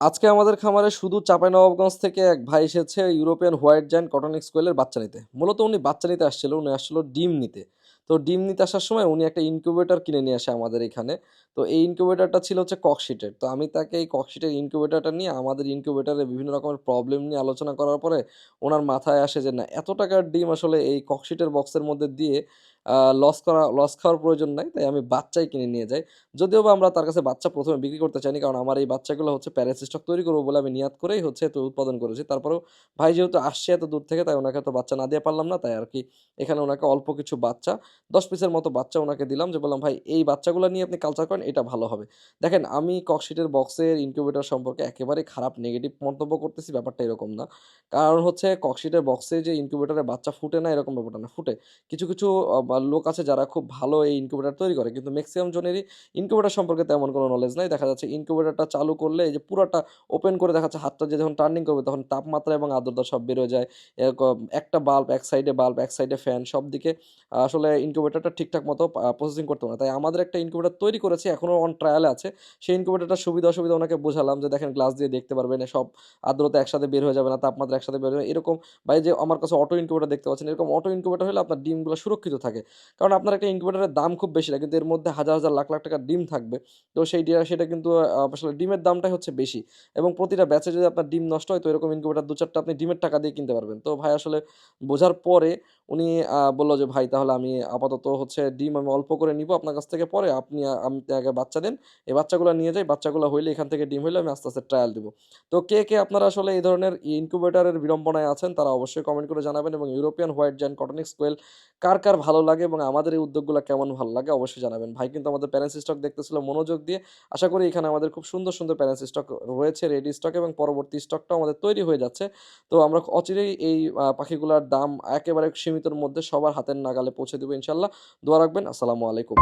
আজকে আমাদের খামারে শুধু চাঁপাইনবাবগঞ্জ থেকে এক ভাই এসেছে ইউরোপিয়ান হোয়াইট জায়ান্ট কটনিক স্কোয়েলের বাচ্চা নিতে। মূলত উনি বাচ্চা নিতে আসছিল, উনি আসছিল ডিম নিতে। তো ডিম নিতে আসার সময় উনি একটা ইনকিউবেটর কিনে নিয়ে আসে আমাদের এখানে। তো এই ইনকিউবেটরটা ছিল হচ্ছে ককশিটের তো আমি তাকে এই ককশিটের ইনকিউবেটরটা নিয়ে আমাদের ইনকিউবেটরে বিভিন্ন রকমের প্রবলেম নিয়ে আলোচনা করার পরে ওনার মাথায় আসে যে, না, এত টাকার ডিম আসলে এই ককশিটের বক্সের মধ্যে দিয়ে লস করা লস খাওয়ার প্রয়োজন নাই, তাই আমি বাচ্চাই কিনে নিয়ে যাই। যদিও বা আমরা তার কাছে বাচ্চা প্রথমে বিক্রি করতে চাইনি, কারণ আমার এই বাচ্চাগুলো হচ্ছে প্যারাসিস্টক তৈরি করব বলে আমি নিয়াত করেই হচ্ছে তো উৎপাদন করেছি। তারপরেও ভাই যেহেতু আসছে এত দূর থেকে, তাই ওনাকে তো বাচ্চা না দিয়ে পারলাম না, তাই আর কি এখানে ওনাকে অল্প কিছু বাচ্চা, দশ পিসের মতো বাচ্চা ওনাকে দিলাম যে বললাম, ভাই, এই বাচ্চাগুলো নিয়ে আপনি কালচার করেন, এটা ভালো হবে। দেখেন, আমি ককশিটের বক্সের ইনকিউবেটর সম্পর্কে একেবারে খারাপ নেগেটিভ মন্তব্য করতেছি, ব্যাপারটা এরকম না। কারণ হচ্ছে ককশিটের বক্সে যে ইনকিউবেটরে বাচ্চা ফুটে না, এরকম ব্যাপারটা না, ফুটে। কিছু কিছু বা লোক আছে যারা খুব ভালো এই ইনকিউবেটর তৈরি করে, কিন্তু ম্যাক্সিমাম জনেরই ইনকিউবেটর সম্পর্কে তেমন কোনো নলেজ নাই। দেখা যাচ্ছে ইনকিউবেটরটা চালু করলে এই যে পুরোটা ওপেন করে দেখা যাচ্ছে হাতটা যে যখন টার্নিং করবে তখন তাপমাত্রা এবং আর্দ্রতা সব বের হয়ে যায়। একটা বাল্ব এক সাইডে বাল্ব এক সাইডে ফ্যান সব দিকে আসলে ইনকিউবেটরটা ঠিকঠাক মতো প্রসেসিং করতে না। তাই আমাদের একটা ইনকিউবেটর তৈরি করেছি, এখনও অন ট্রায়ালে আছে। সেই ইনকিউবেটরটার সুবিধা অসুবিধা ওনাকে বোঝালাম যে দেখেন গ্লাস দিয়ে দেখতে পারবেন সব আর্দ্রতা একসাথে বের হয়ে যাবে না, তাপমাত্রা একসাথে বের হয়ে এরকম বা যে আমার কাছে অটো ইনকিউবেটর দেখতে পাচ্ছেন, এরকম অটো ইনকিউবেটর হলে আপনার ডিমগুলো সুরক্ষিত থাকে। কারণ আপনার একটা ইনকিউবেটারের দাম খুব বেশি লাগে কিন্তু এর মধ্যে হাজার হাজার, লাখ লাখ টাকার ডিম থাকবে। তো সেই সেটা কিন্তু আসলে ডিমের দামটাই হচ্ছে বেশি। এবং প্রতিটা ব্যাচে যদি আপনার ডিম নষ্ট হয়, তো এরকম ইনকিউবেটার দু চারটা আপনি ডিমের টাকা দিয়ে কিনতে পারবেন। তো ভাই, আসলে বোঝার পরে উনি বলল যে, ভাই, তাহলে আমি আপাতত হচ্ছে ডিম আমি অল্প করে নিব আপনার কাছ থেকে পরে। আপনি আগে বাচ্চা দেন। এই বাচ্চাগুলো নিয়ে যাই। বাচ্চাগুলো হইলে এখান থেকে ডিম হইলে আমি আস্তে আস্তে ট্রায়াল দিব। তো কে কে আপনারা আসলে এই ধরনের ইনকিউবেটরের বিড়ম্বনায় আছেন, তারা অবশ্যই কমেন্ট করে জানাবেন এবং ইউরোপিয়ান হোয়াইট জ্যান কটনিক স্কোয়েল কার কার ভালো লাগে এবং আমাদের এই উদ্যোগগুলো কেমন ভালো লাগে অবশ্যই জানাবেন। ভাই কিন্তু আমাদের প্যারেন্টস স্টক দেখতেছিল মনোযোগ দিয়ে। আশা করি এখানে আমাদের খুব সুন্দর সুন্দর প্যারেন্টস স্টক রয়েছে রেডি স্টক এবং পরবর্তী স্টকটাও আমাদের তৈরি হয়ে যাচ্ছে। তো আমরা অচিরেই এই পাখিগুলোর দাম একেবারে মধ্যে সবার হাতের নাগালে পৌঁছে দেবো ইনশাল্লাহ। দোয়া রাখবেন। আসসালামু আলাইকুম।